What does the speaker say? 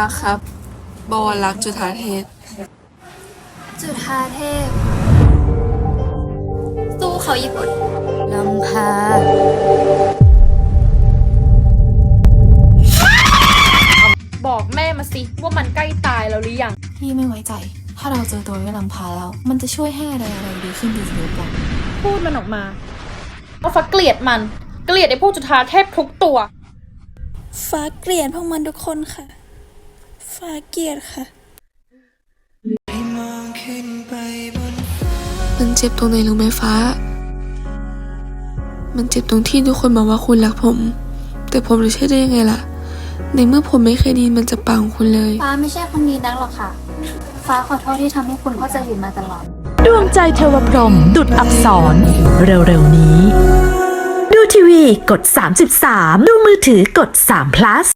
รักครับบวรรักษ์จุฑาเทพ จุธาเทพ สู้เขาญี่ปุ่นลำพาบอกแม่มาสิว่ามันใกล้ตายแล้วหรือยัง พี่ไม่ไว้ใจ ถ้าเราเจอตัววิลำพาแล้ว มันจะช่วยให้อะไรอะไรดีขึ้นดีหรือเปล่าพูดมันออกมาเอาฟ้าเกลียดมัน เกลียดไอ้พวกจุฑาเทพทุกตัว ฟ้าเกลียดพวกมันทุกคนค่ะ ฟ้าเกลียดค่ะ มันเจ็บตรงไหนรู้ไหมฟ้า มันเจ็บตรงที่ทุกคนบอกว่าคุณรักผม แต่ผมจะเชื่อได้ยังไงล่ะ ในเมื่อผมไม่เคยไดีมันจะปากของคุณเลย ฟ้าไม่ใช่คนดีนักหรอกค่ะ ฟ้าขอโทษที่ทำให้คุณเข้าใจผิดมาตลอด ดวงใจเทวพรหมดุดอับสรเร็วๆนี้ดูทีวี กด 33 ดูมือถือกด3 plus